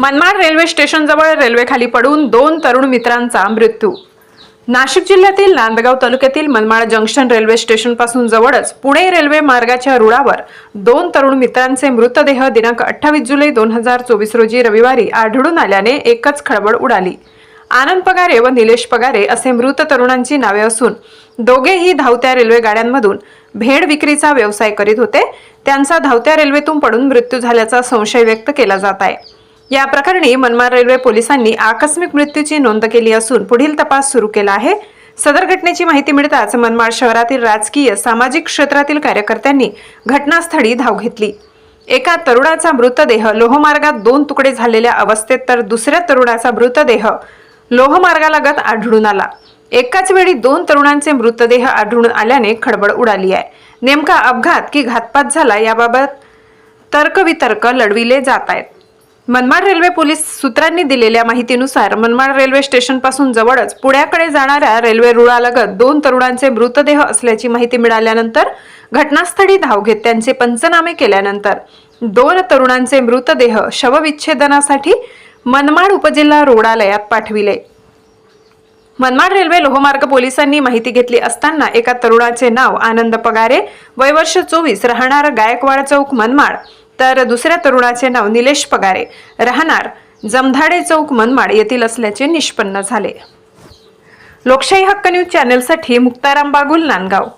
Manmad railway स्टेशनजवळ रेल्वेखाली पडून दोन तरुण मित्रांचा मृत्यू. नाशिक जिल्ह्यातील नांदगाव तालुक्यातील मनमाड जंक्शन रेल्वे स्टेशनपासून जवळच पुणे रेल्वे मार्गाच्या रुळावर दोन तरुण मित्रांचे मृतदेह दिनांक अठ्ठावीस जुलै दोन हजार चोवीस रोजी रविवारी आढळून आल्याने एकच खळबळ उडाली. आनंद पगारे व निलेश पगारे असे मृत तरुणांची नावे असून दोघेही धावत्या रेल्वे गाड्यांमधून भेड विक्रीचा व्यवसाय करीत होते. त्यांचा धावत्या रेल्वेतून पडून मृत्यू झाल्याचा संशय व्यक्त केला जात आहे. या प्रकरणी मनमाड रेल्वे पोलिसांनी आकस्मिक मृत्यूची नोंद केली असून पुढील तपास सुरू केला आहे. सदर घटनेची माहिती मिळताच मनमाड शहरातील राजकीय सामाजिक क्षेत्रातील कार्यकर्त्यांनी घटनास्थळी धाव घेतली. एका तरुणाचा मृतदेह लोहमार्गात दोन तुकडे झालेल्या अवस्थेत तर दुसऱ्या तरुणाचा मृतदेह लोहमार्गालगत आढळून आला. एकाच वेळी दोन तरुणांचे मृतदेह आढळून आल्याने खडबड उडाली आहे. नेमका अपघात की घातपात झाला याबाबत तर्कवितर्क लढविले जात आहेत. मनमाड रेल्वे पोलीस सूत्रांनी दिलेल्या माहितीनुसार मनमाड रेल्वे स्टेशनपासून जवळच पुण्याकडे जाणाऱ्या रेल्वे रुळालगत दोन तरुणांचे मृतदेह असल्याची माहिती मिळाल्यानंतर घटनास्थळी धाव घेत त्यांचे पंचनामे केल्यानंतर दोन तरुणांचे मृतदेह शवविच्छेदनासाठी मनमाड उपजिल्हा रुग्णालयात पाठविले. मनमाड रेल्वे लोहमार्ग पोलिसांनी माहिती घेतली असताना एका तरुणाचे नाव आनंद पगारे वय वर्ष चोवीस राहणार गायकवाड चौक मनमाड. तर दुसऱ्या तरुणाचे नाव निलेश पगारे. राहणार जमधाडे चौक मनमाड येथील असल्याचे निष्पन्न झाले. लोकशाही हक्क न्यूज चॅनेलसाठी मुक्ताराम बागुल नांदगाव.